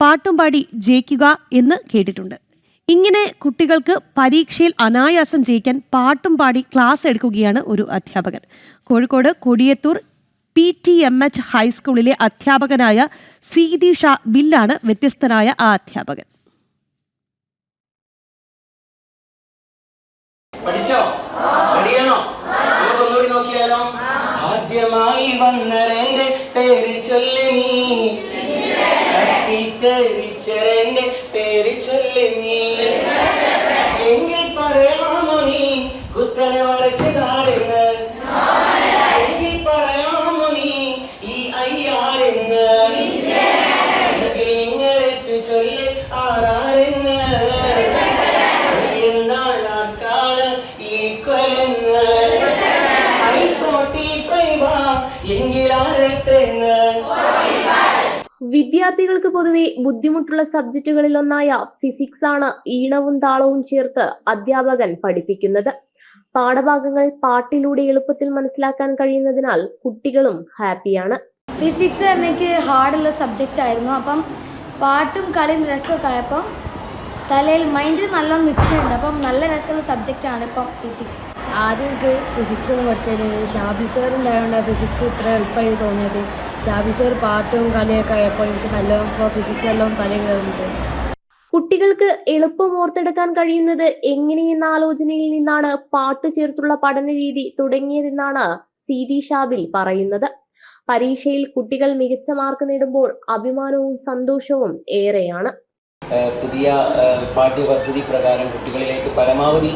പാട്ടും പാടി ജയിക്കുക എന്ന് കേട്ടിട്ടുണ്ട്. ഇങ്ങനെ കുട്ടികൾക്ക് പരീക്ഷയിൽ അനായാസം ജയിക്കാൻ പാട്ടും പാടി ക്ലാസ് എടുക്കുകയാണ് ഒരു അധ്യാപകൻ. Kozhikode Kodiyathur P T M H ഹൈസ്കൂളിലെ അധ്യാപകനായ സീതി ഷാ ബില്ലാണ് വ്യത്യസ്തനായ ആ അധ്യാപകൻ. പഠിച്ചോ? നോക്കിയാലോ? ആദ്യമായി വന്നരന്റെ പേര് ചൊല്ലി നീ കത്തിത്തെറിച്ചരന്റെ പേര് ചൊല്ലി നീ. എങ്കിൽ പറയാമോ നീ കുത്തനെ വരച്ചതാരെന്ന് എങ്കിൽ പറയാമോ നീ ഈ അയ്യാരെന്ന്? എങ്കിൽ നിങ്ങളെറ്റു ചൊല്ലി ആരാരെന്ന്? എന്നാണ് ഈ വിദ്യാർത്ഥികൾക്ക് പൊതുവെ ബുദ്ധിമുട്ടുള്ള സബ്ജക്റ്റുകളിൽ ഒന്നായ ഫിസിക്സ് ആണ് ഈണവും താളവും ചേർത്ത് അധ്യാപകൻ പഠിപ്പിക്കുന്നത്. പാഠഭാഗങ്ങൾ പാട്ടിലൂടെ എളുപ്പത്തിൽ മനസ്സിലാക്കാൻ കഴിയുന്നതിനാൽ കുട്ടികളും ഹാപ്പിയാണ് ഫിസിക്സ് എനിക്ക് ഹാർഡുള്ള സബ്ജക്റ്റ് ആയിരുന്നു. അപ്പം പാട്ടും കളിയും രസമൊക്കെ ആയപ്പം തലയിൽ മൈൻഡ് നല്ലോണം നിൽക്കുന്നുണ്ട്. അപ്പം നല്ല രസമുള്ള സബ്ജക്റ്റാണ് ഇപ്പം ഫിസിക്സ് ആദ്യം എനിക്ക് ഫിസിക്സ് ഒന്നും പഠിച്ചായിരുന്നു ഷാബി സാർ ഉണ്ടായതുകൊണ്ട് ഫിസിക്സ് ഇത്ര എളുപ്പമായി തോന്നിയത്. ഷാബി സാർ പാട്ടും കളിയൊക്കെ ആയപ്പോൾ എനിക്ക് നല്ല ഫിസിക്സ് എല്ലാം തല കയറുന്നുണ്ട് കുട്ടികൾക്ക് എളുപ്പം ഓർത്തെടുക്കാൻ കഴിയുന്നത് എങ്ങനെയെന്ന ആലോചനയിൽ നിന്നാണ് പാട്ട് ചേർത്തുള്ള പഠന രീതി തുടങ്ങിയതെന്നാണ് സി ഡി ഷാബിൽ പറയുന്നത്. പരീക്ഷയിൽ കുട്ടികൾ മികച്ച മാർക്ക് നേടുമ്പോൾ അഭിമാനവും സന്തോഷവും ഏറെയാണ്. പുതിയ പാഠ്യപദ്ധതി പ്രകാരം കുട്ടികളിലേക്ക് പരമാവധി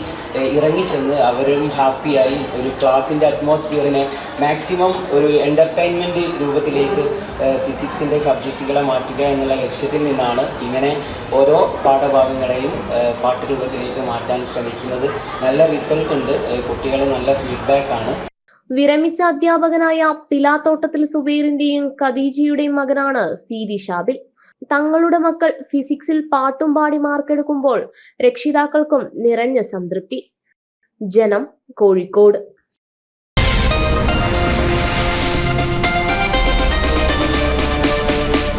ഇറങ്ങിച്ചെന്ന് അവരും ഹാപ്പിയായി ഒരു ക്ലാസ്സിന്റെ അറ്റ്മോസ്ഫിയറിനെ മാക്സിമം ഒരു എന്റർടൈൻമെന്റ് രൂപത്തിലേക്ക് ഫിസിക്സിന്റെ സബ്ജക്റ്റുകളെ മാറ്റുക എന്നുള്ള ലക്ഷ്യത്തിൽ നിന്നാണ് ഇങ്ങനെ ഓരോ പാഠഭാഗങ്ങളെയും പാട്ട് രൂപത്തിലേക്ക് മാറ്റാൻ ശ്രമിക്കുന്നത്. നല്ല റിസൾട്ട് ഉണ്ട്. കുട്ടികൾ നല്ല ഫീഡ്ബാക്കാണ് വിരമിച്ച അധ്യാപകനായ പിലാത്തോട്ടത്തിൽ സുബീറിന്റെയും ഖദീജയുടെയും മകനാണ് സീതി ഷാബിൽ. തങ്ങളുടെ മക്കൾ ഫിസിക്സിൽ പാട്ടും പാടി മാർക്കെടുക്കുമ്പോൾ രക്ഷിതാക്കൾക്കും നിറഞ്ഞ സംതൃപ്തി. ജനം കോഴിക്കോട്.